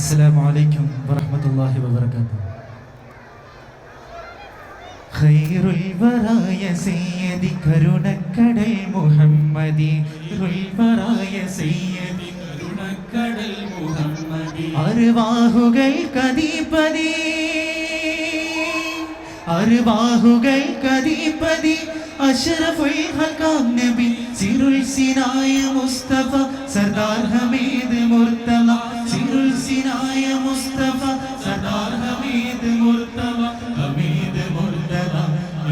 السلام عليكم ورحمة الله وبركاته خير البرايا سيدي കരുണക്കടൽ മുഹമ്മദി. റുൽബറായ സയ്യദി കരുണക്കടൽ മുഹമ്മദി. അരുവാഹുകൾ കദീപതി അരുവാഹുകൾ കദീപതി അഷറഫുൽ ഹൽക്കാം നബി സിറുൽ സിനായ മുസ്തഫ. സർദാർ ഹമീദ് മുർത്തല. സിറുൽ സിനായ മുസ്തഫ സർദാർ ഹമീദ് മുർത്തല ഹമീദ് മുർത്തല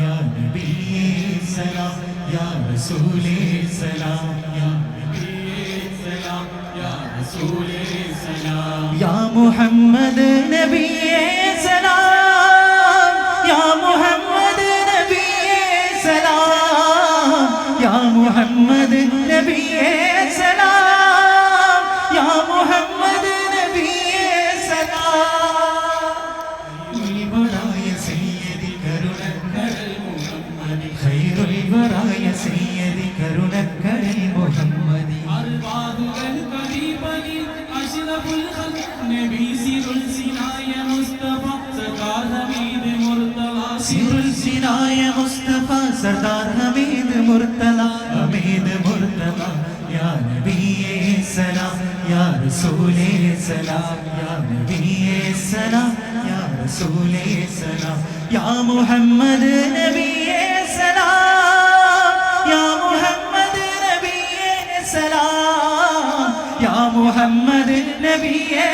യാ നബിയേ സലാം യാ റസൂലേ സലാം യാ നബിയേ സലാം യാ റസൂലേ സലാം. യാ മുഹമ്മദ് നബിയേ സിറുൽ മുസ്തഫ സർദാർ ഹമീദ് മുർത്തല ഹമീദ് മുർത്തല യാ നബിയേ സലാം യാ റസൂലേ സലാം യാ നബിയേ സലാം യാ റസൂലേ സലാം യാ മുഹമ്മദ് നബിയേ സലാം യാ മുഹമ്മദ് നബിയേ സലാം യാ മുഹമ്മദ് നബിയേ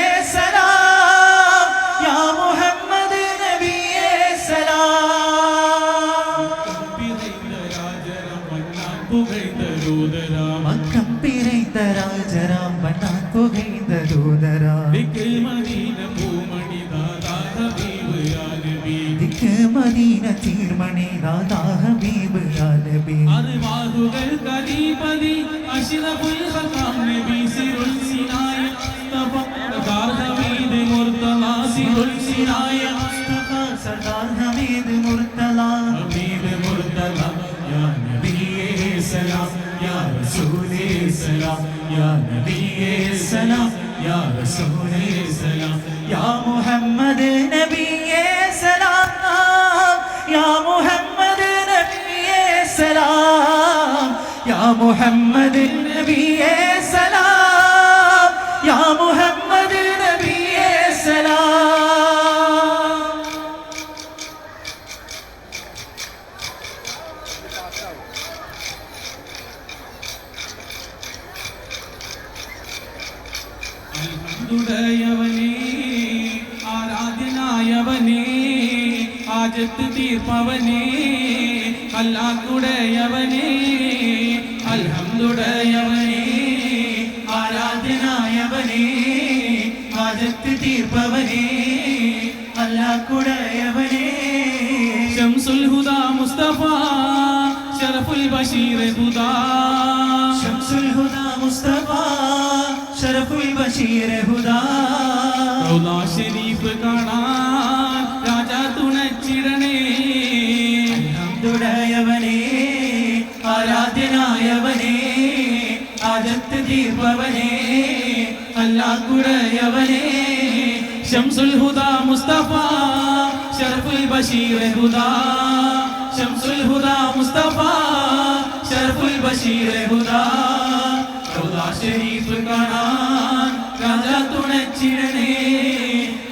புகைந்த தூதராம் அக்கம் பிறைந்த ராஜராம் வண்ணான் புகைந்த தூதராம் திக்கு மதீன அருவாதுகள் கதிபதி அசிலபுல் ஹதா സലാം യാ നബിയേ സലാം യാ റസൂലേ സലാം യാ മുഹമ്മദ് നബിയേ സലാം യാ മുഹമ്മദ് നബിയേ സലാം യാ മുഹമ്മദ് നബിയേ അൽഹംദുടയവനേ ആരാധ്യനായവനേ ആജത്ത് തീർപ്പവനേ അല്ലാക്കുടയവനേ അൽഹംദുടയവനേ ഷറഫുൽ ബഷീർ ഹുദാ. ഷരീഫ് കാണാൻ രാജാ തുണച്ചിടണേ. തുടയവനേ ആരാധ്യനായവനേ ആജത്ത് തീർപ്പവനേ അല്ലാക്കുടയവനേ ശംസുൽ ഹുദാ മുസ്തഫ ഷറഫുൽ ബഷീർ ഹുദാ. ശംസുൽ ഹുദാ മുസ്തഫ ഷറഫുൽ ബഷീർ ഹുദാ. ഷരീഫ് കാണാൻ രാജാ തുണച്ചിടണേ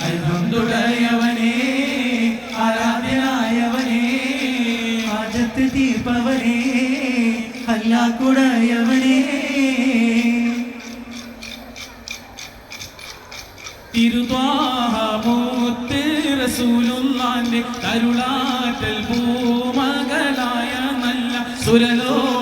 അൽഹംദുടയവനേ ആരാധ്യനായവനേ ആജത്ത് തീർപ്പവനേ അല്ലാക്കുടയവനേ. തിരുവാഹമൂത്ത് റസൂലുള്ളാന്റെ കരുളാറ്റൽ പൂമകളായ നല്ല സുരലോകറാണി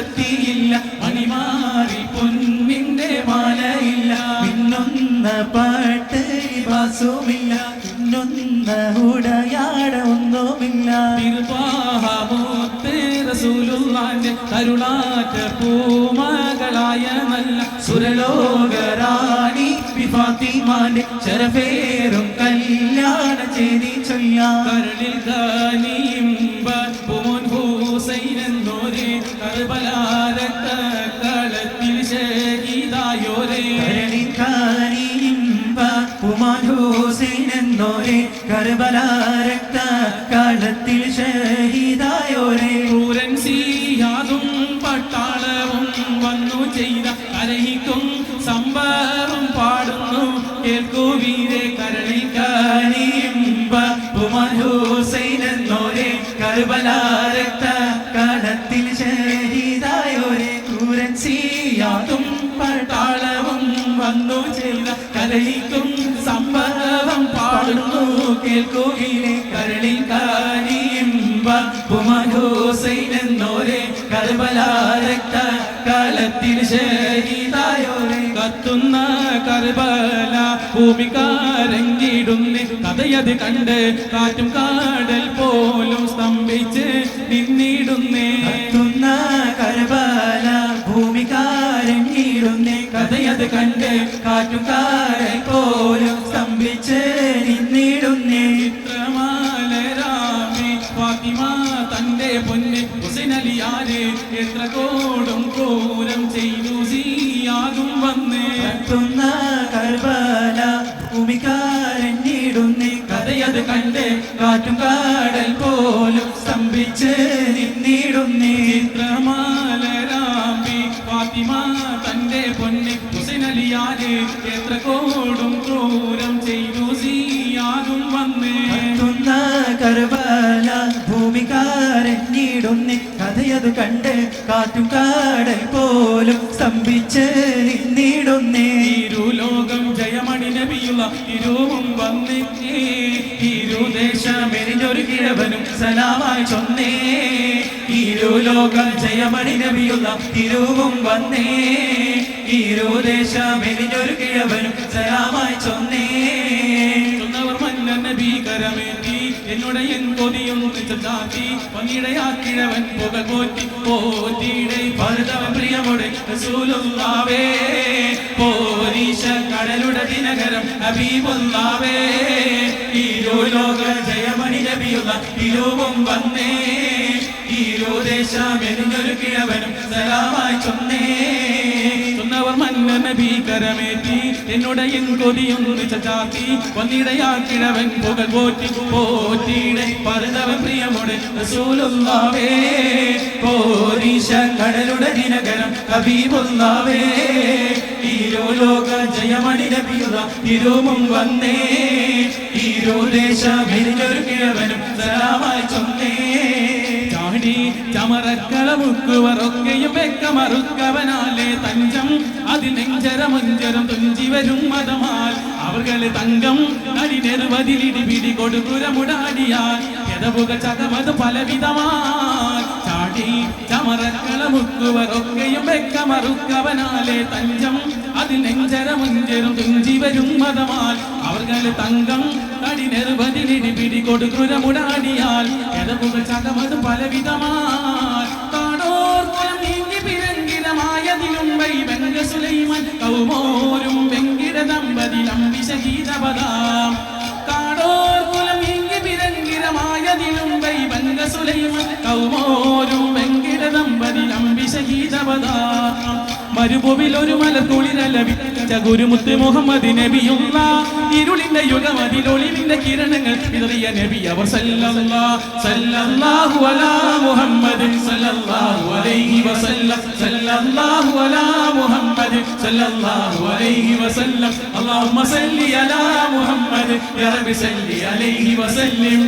നടത്തിയില്ല മണിമാറി പൊന്നിന്റെ മാലയില്ല. മിന്നുന്ന പാട്ട് വാസുമില്ല മിന്നുന്ന ഉടയാട ഒന്നുമില്ല. തിരുവാഹമൂത്ത് റസൂലുള്ളാന്റെ കരുണാറ്റ പൂമകളായ നല്ല സുരലോകറാണി ഫാത്തിമാന്റെ ശരഫേറും കല്യാണ ചേരി ചൊല്ല. കരളിൽ കാനിയുമ്പ എന്നോരെ കർബല രക്ത കാലത്തിൽ ഷഹീദായോരെ പൂരൻ സിയാദും പട്ടാളവും വന്നു ചെയ്ത കലഹിക്കും സംഭവം പാടുന്നു. കേൾക്കൂ വീരെ എന്നോരെ കർബല രക്ത കാലത്തിൽ ഷഹീദായോരെ പൂരൻ സിയാദും പട്ടാളവും വന്നു ചെയ്ത കലഹിക്കും പാടുന്നു കേൾക്കൂ കരളിൽ കാനിയുമ്പ ഹുസൈൻ എന്നോരെ കർബല കാലത്തിൽ ശരീതായോരെ കത്തുന്ന കർബല ഭൂമിക്കാരങ്കിടുന്നേ കഥയത് കണ്ട് കാറ്റും കാടൽ പോലും സ്തംഭിച്ച് നിന്നിടുന്നേ. കാറ്റുകാടൽ പോലും സ്തംഭിച്ച് നിന്നിടുന്നേ ചിത്രമാലരാമേ ഫാത്തിമ തന്റെ പൊന്ന് ഹുസൈനലിയാരെ എത്ര കോടും ക്രൂരം ചെയ്തു സിയാകും വന്നേ. കർബല ഭൂമികാരഞ്ഞിടുന്നേ കഥയത് കണ്ട് കാറ്റും കാടൽ പോലും സ്തംഭിച്ച് നിന്നിടുന്നേ. ഇരുലോകം ജയമണി നബിയുള്ള ഇരുവും വന്നിട്ടേ ഇരുദേശമെരിഞ്ഞൊരു കിഴവനും സലാമായി ചൊന്നേ. ഇരുലോകം ജയമണി നബിയുള്ള തിരുവും വന്നേ. ഇരുദേശമെരിഞ്ഞൊരു കിഴവനും സലാമായി ചൊന്നേ. മന്നൻ ഭീകരമേറ്റി എന്നോട് എൻ കൊതിയൊന്ന് ചാത്തി പന്നിടയാ കിഴവൻ പുക പോറ്റി പോറ്റിയുടെ ഭരതവൻ പ്രിയമോടെ റസൂലുള്ളാവേ. പോരീശ കടലുടെ ദിനകരം ഹബീബുള്ളാവേ. ഇരുലോക ജയമണി നബിയുള്ള തിരുവും വന്നേ. ഇരുദേശം എരിഞ്ഞൊരു കിഴവനും സലാമായി ചൊന്നേ. ഭീകരമേറ്റി എന്നോട് എൻ കൊതിയൊന്ന് ചാത്തി പന്നിടയാ കിഴവൻ പുക പോറ്റി പോറ്റിയിടെ പറഞ്ഞവൻ പ്രിയമോടെ റസൂലുള്ളാവേ പോരീശ കടലുടെ ദിനകരം ഹബീബുള്ളാവേ ഇരുലോക ജയമണി നബിയുള്ള തിരുവും വന്നേ. ഇരുദേശം എരിഞ്ഞൊരു കിഴവനും സലാമായി ചൊന്നേ. ചമറക്കളമുക്കുവറൊക്കെയും വെക്കമറുക്കവനാലേ തഞ്ചം. അതിൽ നെഞ്ചരമഞ്ചരം തുഞ്ചി വരും മതമാൽ. അവർകൾ തങ്കം നടിനെറുവതിലിടി പിടി കൊടുക്കുരമുടാടിയാൽ എതവുക ചകമത് പലവിധമാൽ. ചാടി ചമറക്കളമുക്കുവറൊക്കെയും വെക്കമറുക്കവനാലേ തഞ്ചം. അതിൽ നെഞ്ചരമഞ്ചരം തുഞ്ചി വരും മതമാൽ. അവർകൾ തങ്കം നടിനെറുവതിലിടി പിടി കൊടുക്കുരമുടാടിയാൽ എതവുക ചകമത് പലവിധമാൽ കാണോർക്കുലം നീങ്ങി പിരങ്കിതമായതിലും വൈവങ്ക സുലൈമൻ കൗമോരും വെങ്കിട ദമ്പതിലം വിശഗീതപദാം കാണോർക്കുലം നീങ്ങി പിരങ്കിതമായതിലും വൈവങ്ക സുലൈമൻ കൗമോരും വെങ്കിട ദമ്പതിലം വിശഗീതപദാം മരുഭൂവിൽ ഒരു മലക്കുളിരലവിച്ച ഗുരുമുത്ത് മുഹമ്മദ് നബിയുള്ള ഇരുളിന്റെ യുഗം അതിലൊളിവിന്റെ കിരണങ്ങൾ വിതറിയ നബി അവർ സല്ലല്ലാഹു അലാ മുഹമ്മദ് സല്ലല്ലാഹു അലൈഹി വസല്ലം സല്ലല്ലാഹു അലാ മുഹമ്മദ് സല്ലല്ലാഹു അലൈഹി വസല്ലം അല്ലാഹുമ്മ സല്ലി അലാ മുഹമ്മദ് യാ സല്ലി അലൈഹി വസല്ലം.